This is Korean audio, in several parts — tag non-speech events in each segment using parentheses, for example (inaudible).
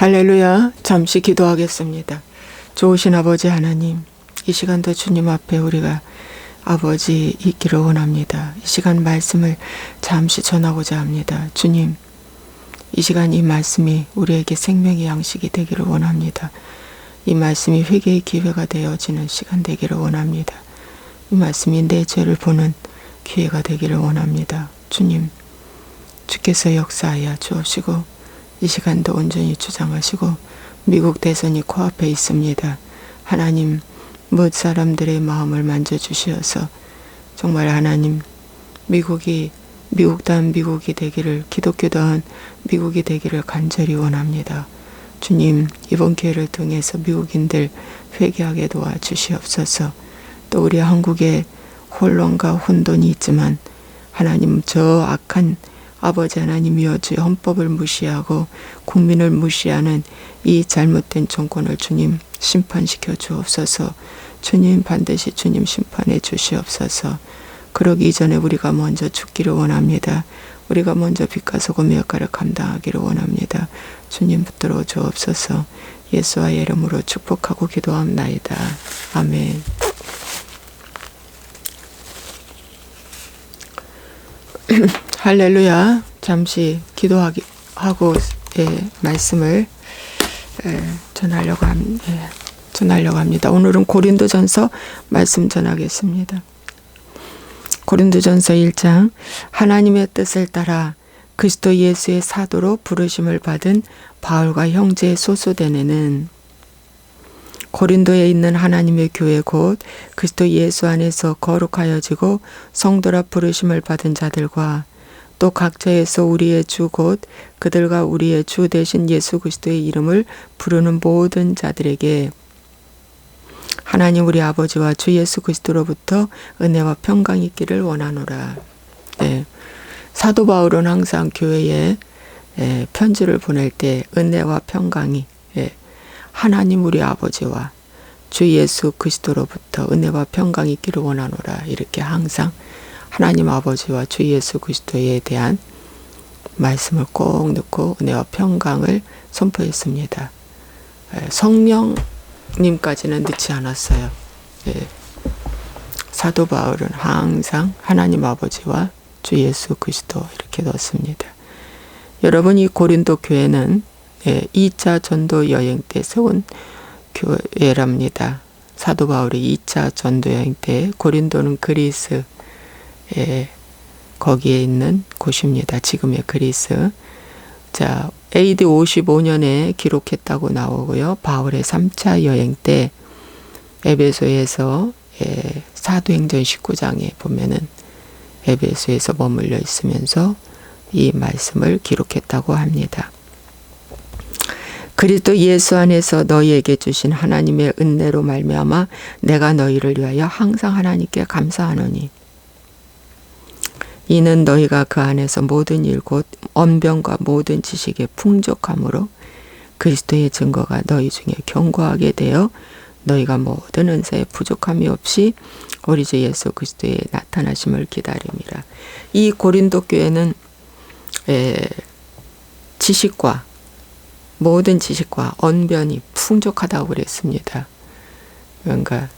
할렐루야. 잠시 기도하겠습니다. 좋으신 아버지 하나님, 이 시간도 주님 앞에 우리가 아버지 있기를 원합니다. 이 시간 말씀을 잠시 전하고자 합니다. 주님, 이 시간 이 말씀이 우리에게 생명의 양식이 되기를 원합니다. 이 말씀이 회개의 기회가 되어지는 시간 되기를 원합니다. 이 말씀이 내 죄를 보는 기회가 되기를 원합니다. 주님, 주께서 역사하여 주옵시고 이 시간도 온전히 주장하시고 미국 대선이 코앞에 있습니다. 하나님, 못 사람들의 마음을 만져주시어서 정말 하나님, 미국이 미국다운 미국이 되기를 기독교다운 미국이 되기를 간절히 원합니다. 주님 이번 기회를 통해서 미국인들 회개하게 도와주시옵소서. 또 우리 한국에 혼란과 혼돈이 있지만 하나님 저 악한 아버지 하나님이여 주의 헌법을 무시하고 국민을 무시하는 이 잘못된 정권을 주님 심판시켜 주옵소서. 주님 반드시 주님 심판해 주시옵소서. 그러기 전에 우리가 먼저 죽기를 원합니다. 우리가 먼저 빛과 소금의 역할을 감당하기를 원합니다. 주님 붙들어 주옵소서. 예수와의 이름으로 축복하고 기도합나이다. 아멘. (clears throat) 할렐루야. 잠시 기도하기 하고 예, 말씀을 예, 전하려고 함, 예, 전하려고 합니다. 오늘은 고린도전서 말씀 전하겠습니다. 고린도전서 1장 하나님의 뜻을 따라 그리스도 예수의 사도로 부르심을 받은 바울과 형제 소소대네는 고린도에 있는 하나님의 교회 곧 그리스도 예수 안에서 거룩하여지고 성도라 부르심을 받은 자들과 또 각처에서 우리의 주 곧 그들과 우리의 주 대신 예수 그리스도의 이름을 부르는 모든 자들에게 하나님 우리 아버지와 주 예수 그리스도로부터 은혜와 평강이 있기를 원하노라. 네. 사도 바울은 항상 교회에 예, 편지를 보낼 때 은혜와 평강이 예, 하나님 우리 아버지와 주 예수 그리스도로부터 은혜와 평강이 있기를 원하노라. 이렇게 항상 하나님 아버지와 주 예수 그리스도에 대한 말씀을 꼭 넣고 은혜와 평강을 선포했습니다. 예, 성령 님까지는 넣지 않았어요. 예. 사도 바울은 항상 하나님 아버지와 주 예수 그리스도 이렇게 넣습니다. 여러분 이 고린도 교회는 예, 2차 전도 여행 때 세운 교회랍니다. 사도 바울이 2차 전도 여행 때 고린도는 그리스 예, 거기에 있는 곳입니다. 지금의 그리스. 자, AD 55년에 기록했다고 나오고요. 바울의 3차 여행 때 에베소에서 예, 사도행전 19장에 보면은 에베소에서 머물러 있으면서 이 말씀을 기록했다고 합니다. 그리스도 예수 안에서 너희에게 주신 하나님의 은혜로 말미암아 내가 너희를 위하여 항상 하나님께 감사하노니 이는 너희가 그 안에서 모든 일 곧 언변과 모든 지식의 풍족함으로 그리스도의 증거가 너희 중에 견고하게 되어 너희가 모든 은사에 부족함이 없이 우리 주 예수 그리스도의 나타나심을 기다림이라. 이 고린도 교회는 에, 지식과 모든 지식과 언변이 풍족하다고 그랬습니다. 그러니까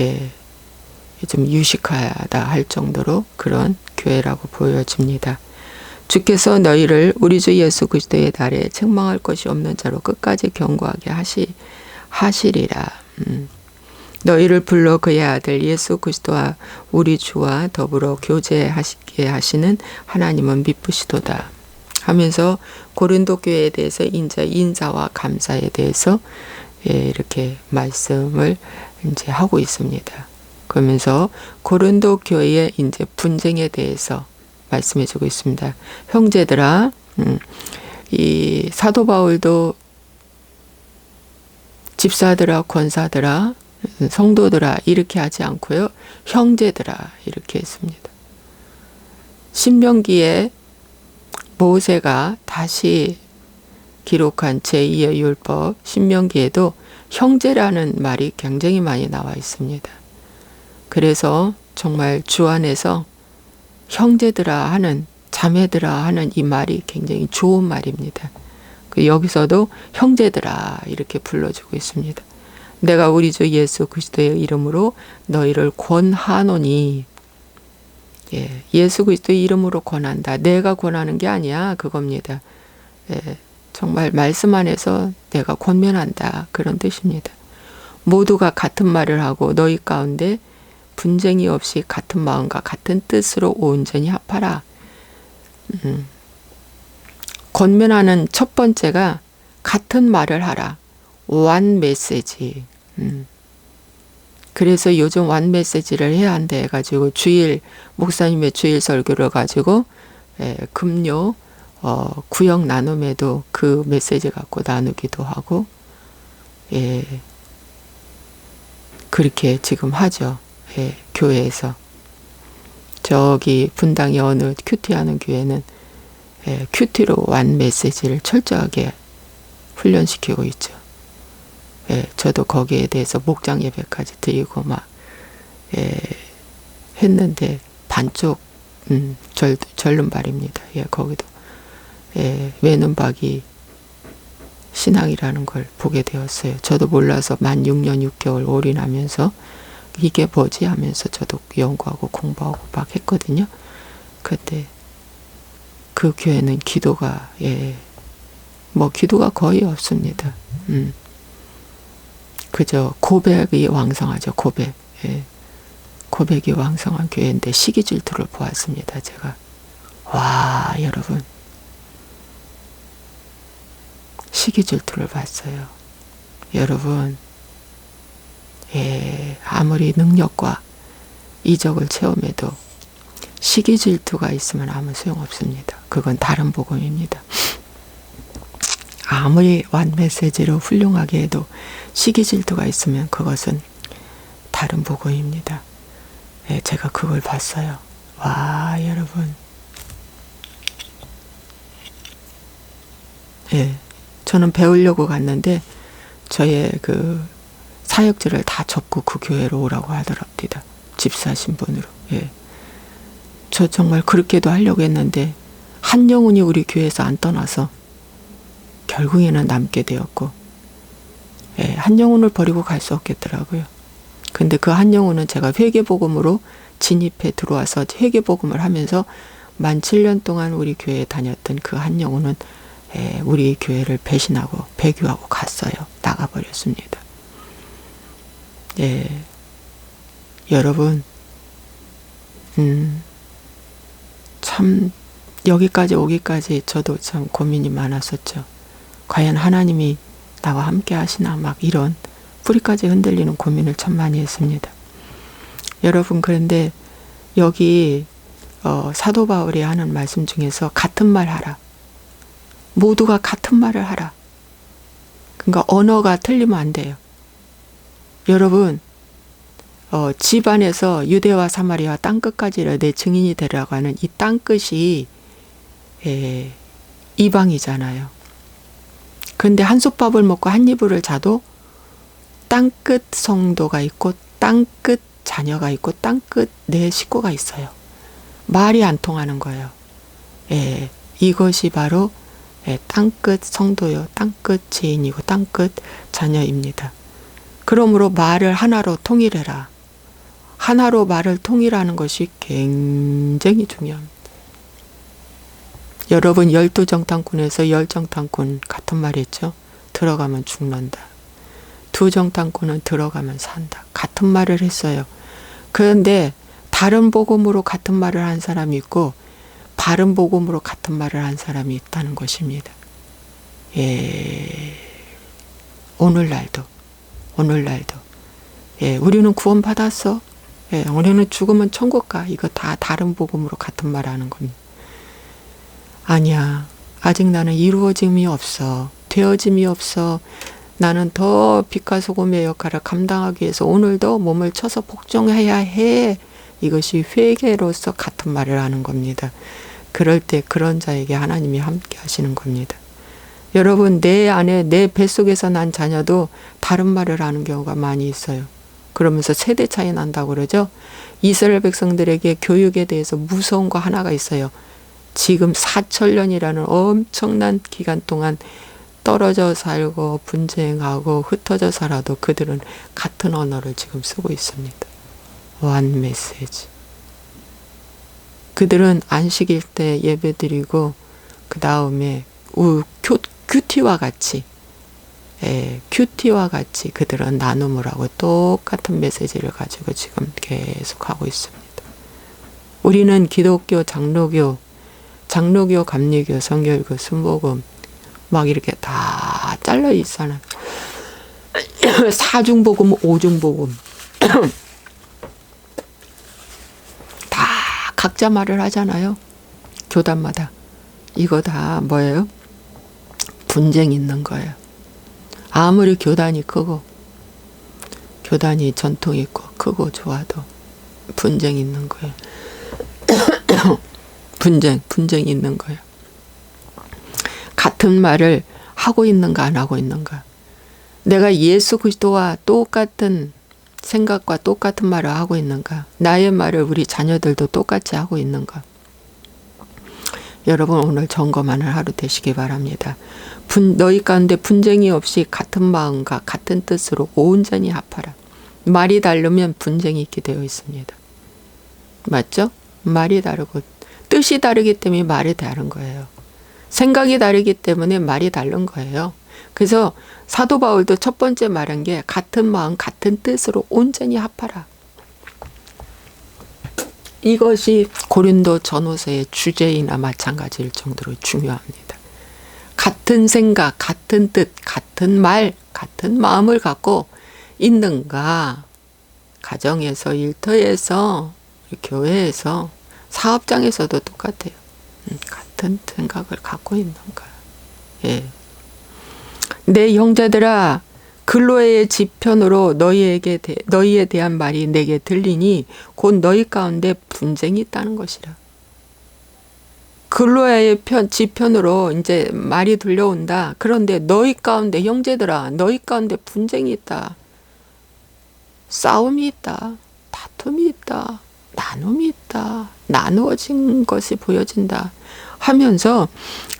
예, 좀 유식하다 할 정도로 그런 교회라고 보여집니다. 주께서 너희를 우리 주 예수 그리스도의 달에 책망할 것이 없는 자로 끝까지 경고하게 하시 하시리라. 음. 너희를 불러 그의 아들 예수 그리스도와 우리 주와 더불어 교제하시게 하시는 하나님은 미쁘시도다. 하면서 고린도 교회에 대해서 인자 인사와 감사에 대해서 예, 이렇게 말씀을 이제 하고 있습니다. 그러면서 고린도 교회의 이제 분쟁에 대해서 말씀해 주고 있습니다. 형제들아, 음, 이 사도 바울도 집사들아, 권사들아, 성도들아 이렇게 하지 않고요. 형제들아 이렇게 했습니다. 신명기에 모세가 다시 기록한 제2의 율법 신명기에도 형제라는 말이 굉장히 많이 나와 있습니다. 그래서 정말 주 안에서 형제들아 하는 자매들아 하는 이 말이 굉장히 좋은 말입니다. 그 여기서도 형제들아 이렇게 불러주고 있습니다. 내가 우리 주 예수 그리스도의 이름으로 너희를 권하노니 예, 예수 그리스도의 이름으로 권한다. 내가 권하는 게 아니야. 그겁니다. 예, 정말 말씀 안에서 내가 권면한다. 그런 뜻입니다. 모두가 같은 말을 하고 너희 가운데 분쟁이 없이 같은 마음과 같은 뜻으로 온전히 합하라. 음. 권면하는 첫 번째가 같은 말을 하라. 완 메시지. 음. 그래서 요즘 완 메시지를 해야 한다 해가지고 주일 목사님의 주일 설교를 가지고 예, 금요 어, 구역 나눔에도 그 메시지 갖고 나누기도 하고 예, 그렇게 지금 하죠. 예, 교회에서 저기 분당의 어느 큐티하는 교회는 예, 큐티로 완 메시지를 철저하게 훈련시키고 있죠. 예, 저도 거기에 대해서 목장 예배까지 드리고 막 예, 했는데 반쪽 음, 절, 절름발입니다. 예, 거기도 예, 외눈박이 신앙이라는 걸 보게 되었어요. 저도 몰라서 만 6년 6개월 올인하면서 이게 뭐지 하면서 저도 연구하고 공부하고 막 했거든요. 근데 그 교회는 기도가 예, 뭐 기도가 거의 없습니다. 음. 그저 고백이 왕성하죠. 고백. 예. 고백이 왕성한 교회인데 시기 질투를 보았습니다. 제가 와 여러분 시기 질투를 봤어요. 여러분 예, 아무리 능력과 이적을 체험해도 시기 질투가 있으면 아무 소용 없습니다. 그건 다른 복음입니다. 아무리 완 메시지로 훌륭하게 해도 시기 질투가 있으면 그것은 다른 복음입니다. 예, 제가 그걸 봤어요. 와, 여러분. 예, 저는 배우려고 갔는데 저의 그 사역지를 다 접고 그 교회로 오라고 하더랍니다. 집사 신분으로. 예. 저 정말 그렇게도 하려고 했는데 한 영혼이 우리 교회에서 안 떠나서 결국에는 남게 되었고 예, 한 영혼을 버리고 갈 수 없겠더라고요. 근데 그 한 영혼은 제가 회계복음으로 진입해 들어와서 회계복음을 하면서 만 7년 동안 우리 교회에 다녔던 그 한 영혼은 예, 우리 교회를 배신하고 배교하고 갔어요. 나가버렸습니다. 예, 여러분, 음, 참 여기까지 오기까지 저도 참 고민이 많았었죠. 과연 하나님이 나와 함께 하시나 막 이런 뿌리까지 흔들리는 고민을 참 많이 했습니다. 여러분 그런데 여기 어, 사도 바울이 하는 말씀 중에서 같은 말 하라. 모두가 같은 말을 하라. 그러니까 언어가 틀리면 안 돼요. 여러분 어, 집 안에서 유대와 사마리아 땅 끝까지를 내 증인이 되라고 하는 이 땅 끝이 에, 이방이잖아요. 근데 한 솥밥을 먹고 한 이불을 자도 땅끝 성도가 있고 땅끝 자녀가 있고 땅끝 내 식구가 있어요. 말이 안 통하는 거예요. 예, 이것이 바로 예, 땅끝 성도요, 땅끝 지인이고 땅끝 자녀입니다. 그러므로 말을 하나로 통일해라. 하나로 말을 통일하는 것이 굉장히 중요합니다. 여러분 열두 정탐꾼에서 열 정탐꾼 같은 말이죠. 들어가면 죽는다. 두 정탐꾼은 들어가면 산다. 같은 말을 했어요. 그런데 다른 복음으로 같은 말을 한 사람이 있고 바른 복음으로 같은 말을 한 사람이 있다는 것입니다. 예. 오늘날도 오늘날도 예, 우리는 구원 받았어. 예, 우리는 죽으면 천국 가. 이거 다 다른 복음으로 같은 말 하는 겁니다. 아니야. 아직 나는 이루어짐이 없어. 되어짐이 없어. 나는 더 빛과 소금의 역할을 감당하기 위해서 오늘도 몸을 쳐서 복종해야 해. 이것이 회개로서 같은 말을 하는 겁니다. 그럴 때 그런 자에게 하나님이 함께 하시는 겁니다. 여러분, 내 안에, 내 뱃속에서 난 자녀도 다른 말을 하는 경우가 많이 있어요. 그러면서 세대 차이 난다고 그러죠. 이스라엘 백성들에게 교육에 대해서 무서운 거 하나가 있어요. 지금 4천년이라는 엄청난 기간 동안 떨어져 살고 분쟁하고 흩어져 살아도 그들은 같은 언어를 지금 쓰고 있습니다. one 메시지. 그들은 안식일 때 예배드리고 그 다음에 우 큐, 큐티와 같이 예, 큐티와 같이 그들은 나눔을 하고 똑같은 메시지를 가지고 지금 계속 하고 있습니다. 우리는 기독교, 장로교, 장로교, 감리교, 성결교, 순복음 막 이렇게 다 잘려 있잖아. (coughs) 사중복음, 오중복음 (coughs) 다 각자 말을 하잖아요. 교단마다 이거 다 뭐예요? 분쟁 있는 거예요. 아무리 교단이 크고 교단이 전통 있고 크고 좋아도 분쟁 있는 거예요. (coughs) 분쟁, 분쟁이 있는 거예요. 같은 말을 하고 있는가 안 하고 있는가. 내가 예수 그리스도와 똑같은 생각과 똑같은 말을 하고 있는가. 나의 말을 우리 자녀들도 똑같이 하고 있는가. 여러분 오늘 점검하는 하루 되시기 바랍니다. 분, 너희 가운데 분쟁이 없이 같은 마음과 같은 뜻으로 온전히 합하라. 말이 다르면 분쟁이 있게 되어 있습니다. 맞죠? 말이 다르고 뜻이 다르기 때문에 말이 다른 거예요. 생각이 다르기 때문에 말이 다른 거예요. 그래서 사도 바울도 첫 번째 말한 게 같은 마음, 같은 뜻으로 온전히 합하라. 이것이 고린도 전후서의 주제이나 마찬가지일 정도로 중요합니다. 같은 생각, 같은 뜻, 같은 말, 같은 마음을 갖고 있는가? 가정에서, 일터에서, 교회에서, 사업장에서도 똑같아요. 음, 같은 생각을 갖고 있는가? 예. 내 형제들아, 근로의 지편으로 너희에게 대, 너희에 대한 말이 내게 들리니 곧 너희 가운데 분쟁이 있다는 것이라. 근로의 편 지편으로 이제 말이 들려온다. 그런데 너희 가운데 형제들아, 너희 가운데 분쟁이 있다. 싸움이 있다. 다툼이 있다. 나눔이 있다. 나누어진 것이 보여진다. 하면서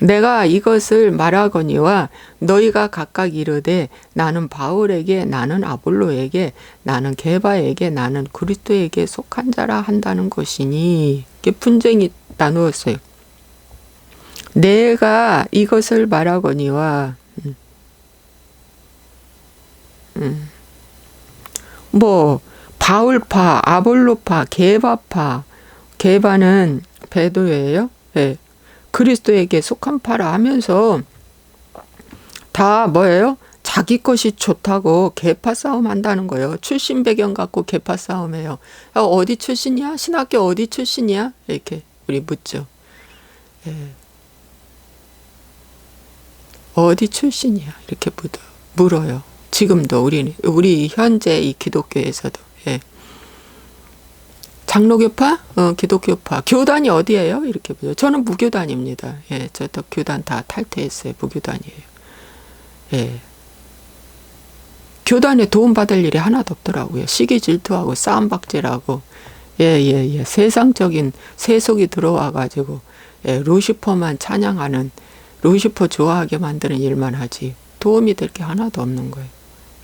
내가 이것을 말하거니와 너희가 각각 이르되 나는 바울에게 나는 아볼로에게 나는 게바에게 나는 그리스도에게 속한 자라 한다는 것이니 이게 분쟁이 나누었어요. 내가 이것을 말하거니와 음, 음. 뭐 바울파, 아볼로파, 게바파, 게바는 배도예요. 네. 그리스도에게 속한 파라 하면서 다 뭐예요? 자기 것이 좋다고 개파 싸움 한다는 거예요. 출신 배경 갖고 개파 싸움해요. 어디 출신이야? 신학교 어디 출신이야? 이렇게 우리 묻죠. 예. 어디 출신이야? 이렇게 물어요. 지금도 우리는 우리 현재 이 기독교에서도 예. 장로교파, 어, 기독교파, 교단이 어디예요? 이렇게 보죠. 저는 무교단입니다. 예, 저도 교단 다 탈퇴했어요. 무교단이에요. 예. 교단에 도움 받을 일이 하나도 없더라고요. 시기 질투하고 싸움박질하고, 예, 예, 예. 세상적인 세속이 들어와가지고, 예, 루시퍼만 찬양하는, 루시퍼 좋아하게 만드는 일만 하지, 도움이 될 게 하나도 없는 거예요.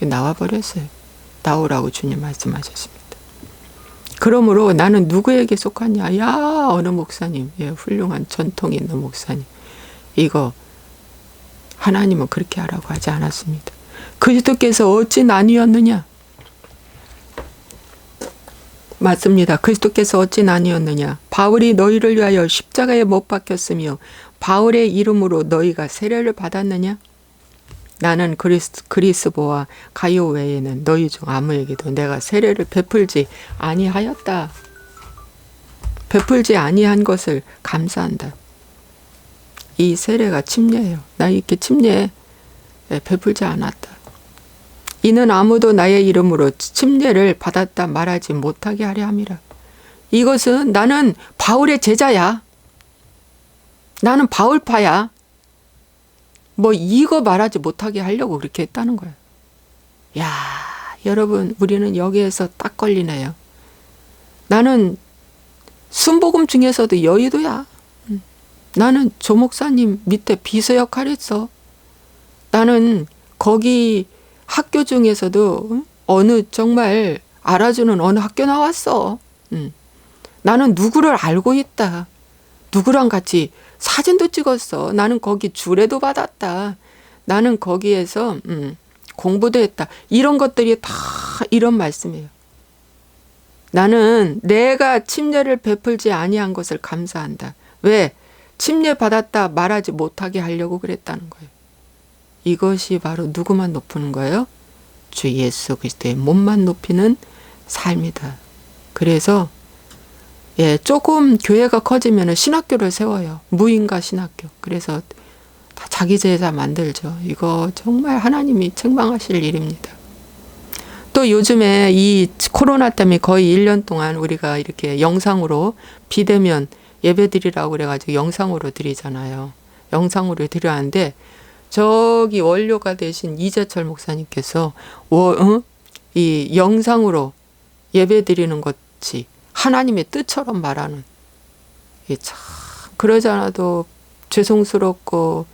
나와버렸어요. 나오라고 주님 말씀하셨습니다. 그러므로 나는 누구에게 속하냐? 야, 어느 목사님, 예, 훌륭한 전통 있는 목사님. 이거 하나님은 그렇게 하라고 하지 않았습니다. 그리스도께서 어찌 나뉘었느냐? 맞습니다. 그리스도께서 어찌 나뉘었느냐? 바울이 너희를 위하여 십자가에 못 박혔으며 바울의 이름으로 너희가 세례를 받았느냐? 나는 그리스, 그리스보와 가요 외에는 너희 중 아무에게도 내가 세례를 베풀지 아니하였다. 베풀지 아니한 것을 감사한다. 이 세례가 침례예요. 나 이렇게 침례 베풀지 않았다. 이는 아무도 나의 이름으로 침례를 받았다 말하지 못하게 하려 함이라. 이것은 나는 바울의 제자야. 나는 바울파야. 뭐 이거 말하지 못하게 하려고 그렇게 했다는 거예요. 야, 여러분, 우리는 여기에서 딱 걸리네요. 나는 순복음 중에서도 여의도야. 나는 조 목사님 밑에 비서 역할 했어. 나는 거기 학교 중에서도 어느 정말 알아주는 어느 학교 나왔어. 음. 나는 누구를 알고 있다. 누구랑 같이 사진도 찍었어. 나는 거기 주례도 받았다. 나는 거기에서 음, 공부도 했다. 이런 것들이 다 이런 말씀이에요. 나는 내가 침례를 베풀지 아니한 것을 감사한다. 왜? 침례 받았다 말하지 못하게 하려고 그랬다는 거예요. 이것이 바로 누구만 높이는 거예요? 주 예수 그리스도의 몸만 높이는 삶이다. 그래서 예, 조금 교회가 커지면 신학교를 세워요. 무인가 신학교. 그래서 다 자기 제자 만들죠. 이거 정말 하나님이 책망하실 일입니다. 또 요즘에 이 코로나 때문에 거의 1년 동안 우리가 이렇게 영상으로 비대면 예배 드리라고 그래가지고 영상으로 드리잖아요. 영상으로 드려야하는데 저기 원료가 되신 이재철 목사님께서 어? 이 영상으로 예배 드리는 것이 하나님의 뜻처럼 말하는 참 그러지 않아도 죄송스럽고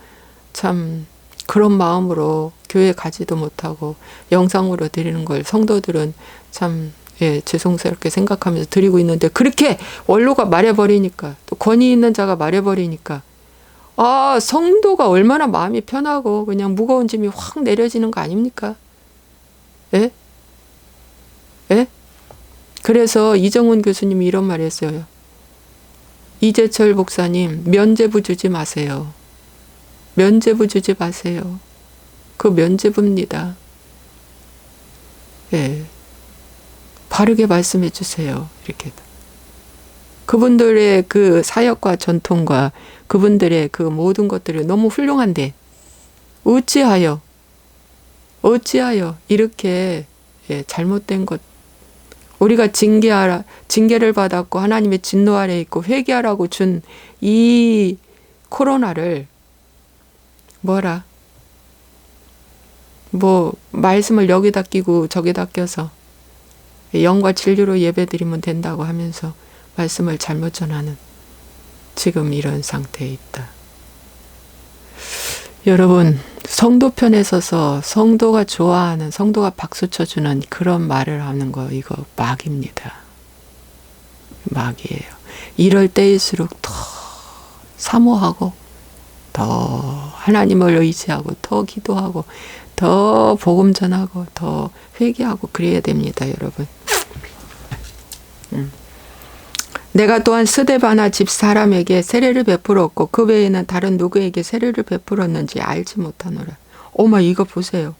참 그런 마음으로 교회 가지도 못하고 영상으로 드리는 걸 성도들은 참 예, 죄송스럽게 생각하면서 드리고 있는데 그렇게 원로가 말해버리니까 또 권위 있는 자가 말해버리니까 아 성도가 얼마나 마음이 편하고 그냥 무거운 짐이 확 내려지는 거 아닙니까? 예? 예? 그래서 이정훈 교수님이 이런 말 했어요. 이재철 목사님 면제부 주지 마세요. 면제부 주지 마세요. 그 면제부입니다. 예. 바르게 말씀해 주세요. 이렇게. 그분들의 그 사역과 전통과 그분들의 그 모든 것들이 너무 훌륭한데 어찌하여 어찌하여 이렇게 예, 잘못된 것 우리가 징계하라 징계를 받았고 하나님의 진노 아래 있고 회개하라고 준 이 코로나를 뭐라 뭐 말씀을 여기다 끼고 저기다 껴서 영과 진리로 예배드리면 된다고 하면서 말씀을 잘못 전하는 지금 이런 상태에 있다. 여러분, 성도 편에 서서 성도가 좋아하는, 성도가 박수 쳐주는 그런 말을 하는 거, 이거 막입니다. 막이에요. 이럴 때일수록 더 사모하고, 더 하나님을 의지하고, 더 기도하고, 더 복음 전하고, 더 회개하고, 그래야 됩니다, 여러분. 음. 내가 또한 스데바나 집 사람에게 세례를 베풀었고 그 외에는 다른 누구에게 세례를 베풀었는지 알지 못하노라. 어머 이거 보세요.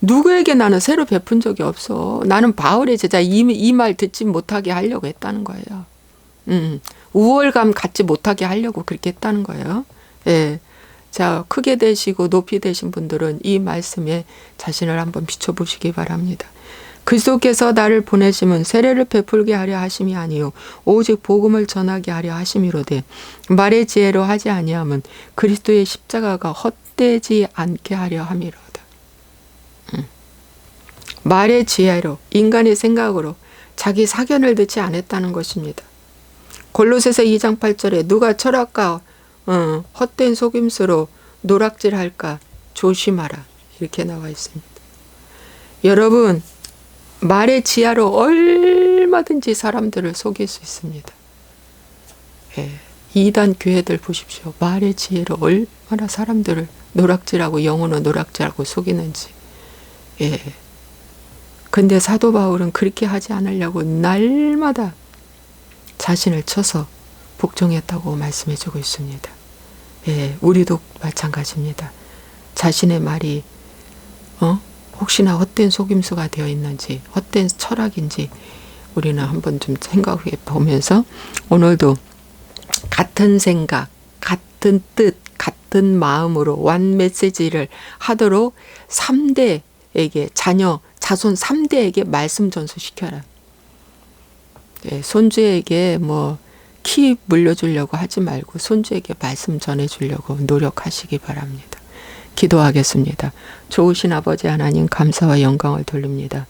누구에게 나는 세례 베푼 적이 없어. 나는 바울의 제자 이 말 듣지 못하게 하려고 했다는 거예요. 음, 우월감 갖지 못하게 하려고 그렇게 했다는 거예요. 예. 자, 크게 되시고 높이 되신 분들은 이 말씀에 자신을 한번 비춰보시기 바랍니다. 그리스도께서 나를 보내심은 세례를 베풀게 하려 하심이 아니요 오직 복음을 전하게 하려 하심이로되 말의 지혜로 하지 아니함은 그리스도의 십자가가 헛되지 않게 하려 함이로다. 음. 말의 지혜로 인간의 생각으로 자기 사견을 듣지 않았다는 것입니다. 골로새서 2장 8절에 누가 철학과 어, 헛된 속임수로 노락질할까 조심하라 이렇게 나와 있습니다. 여러분 말의 지하로 얼마든지 사람들을 속일 수 있습니다. 예, 이단 교회들 보십시오. 말의 지혜로 얼마나 사람들을 노락질하고 영혼을 노락질하고 속이는지. 예. 근데 사도 바울은 그렇게 하지 않으려고 날마다 자신을 쳐서 복종했다고 말씀해 주고 있습니다. 예, 우리도 마찬가지입니다. 자신의 말이, 어? 혹시나 헛된 속임수가 되어 있는지 헛된 철학인지 우리는 한번 좀 생각해 보면서 오늘도 같은 생각, 같은 뜻, 같은 마음으로 완 메시지를 하도록 3대에게 자녀, 자손 3대에게 말씀 전수시켜라. 네, 손주에게 뭐 키 물려주려고 하지 말고 손주에게 말씀 전해주려고 노력하시기 바랍니다. 기도하겠습니다. 좋으신 아버지 하나님 감사와 영광을 돌립니다.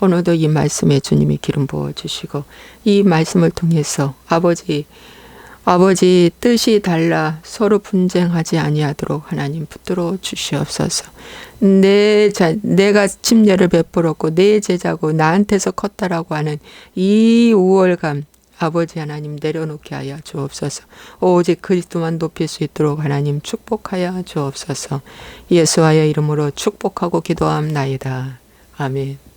오늘도 이 말씀에 주님이 기름 부어 주시고 이 말씀을 통해서 아버지 아버지 뜻이 달라 서로 분쟁하지 아니하도록 하나님 붙들어 주시옵소서. 내 자, 내가 침례를 베풀었고 내 제자고 나한테서 컸다라고 하는 이 우월감 아버지 하나님 내려놓게 하여 주옵소서. 오직 그리스도만 높일 수 있도록 하나님 축복하여 주옵소서. 예수와의 이름으로 축복하고 기도함나이다. 아멘.